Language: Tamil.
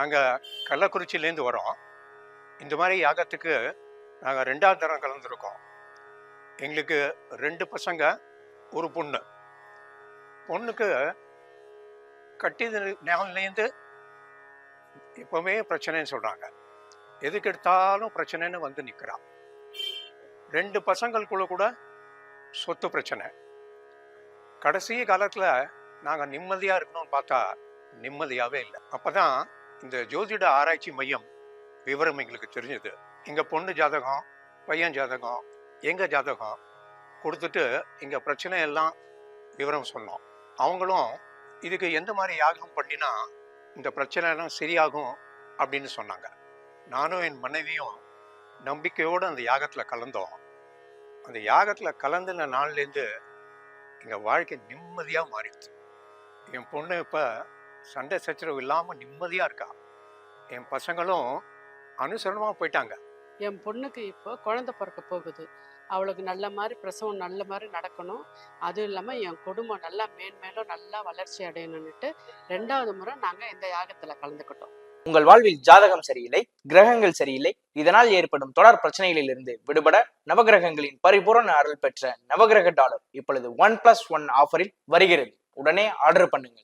நாங்கள் கள்ளக்குறிச்சியிலேருந்து வரோம். இந்த மாதிரி யாகத்துக்கு நாங்கள் ரெண்டாவது தரம் கலந்துருக்கோம். எங்களுக்கு ரெண்டு பசங்க ஒரு பொண்ணு. பொண்ணுக்கு கட்டியது நாள்லேருந்து எப்போவுமே பிரச்சனைன்னு சொல்கிறாங்க எதுக்கு எடுத்தாலும் பிரச்சனைன்னு வந்து நிற்கிறான் ரெண்டு பசங்களுக்குள்ள கூட சொத்து பிரச்சனை. கடைசி காலத்தில் நாங்கள் நிம்மதியாக இருக்கணும்னு பார்த்தா நிம்மதியாகவே இல்லை. அப்போ தான் இந்த ஜோதிட ஆராய்ச்சி மையம் விவரம் எங்களுக்கு தெரிஞ்சது. எங்கள் பொண்ணு ஜாதகம் பையன் ஜாதகம் எங்கள் ஜாதகம் கொடுத்துட்டு இங்கே பிரச்சனை எல்லாம் விவரம் சொன்னோம். அவங்களும் இதுக்கு எந்த மாதிரி யாகம் பண்ணினா இந்த பிரச்சனைலாம் சரியாகும் அப்படின்னு சொன்னாங்க. நானும் என் மனைவியும் நம்பிக்கையோடு அந்த யாகத்தில் கலந்தோம். அந்த யாகத்தில் கலந்துன நாள்லேருந்து எங்கள் வாழ்க்கை நிம்மதியாக மாறிடுச்சு. என் பொண்ணு இப்போ சண்டை சச்சரவு இல்லாமல் நிம்மதியாக இருக்கா? என் பசங்களும் அனுசரணமாக போயிட்டாங்க. என் பொண்ணுக்கு இப்போ குழந்தை பிறக்க போகுது. அவளுக்கு நல்ல மாதிரி பிரசவம் நல்ல மாதிரி நடக்கணும். அதுவும் இல்லாமல் என் குடும்பம் நல்லா மேன்மேலும் நல்லா வளர்ச்சி அடையணும்னுட்டு ரெண்டாவது முறை நாங்கள் இந்த யாகத்தில் கலந்துக்கிட்டோம். உங்கள் வாழ்வில் ஜாதகம் சரியில்லை கிரகங்கள் சரியில்லை. இதனால் ஏற்படும் தொடர் பிரச்சனைகளிலிருந்து விடுபட நவகிரகங்களின் பரிபூரண அருள் பெற்ற நவகிரக டாலர் இப்பொழுது ஒன் பிளஸ் ஒன் ஆஃபரில் வருகிறது. உடனே ஆர்டர் பண்ணுங்கள்.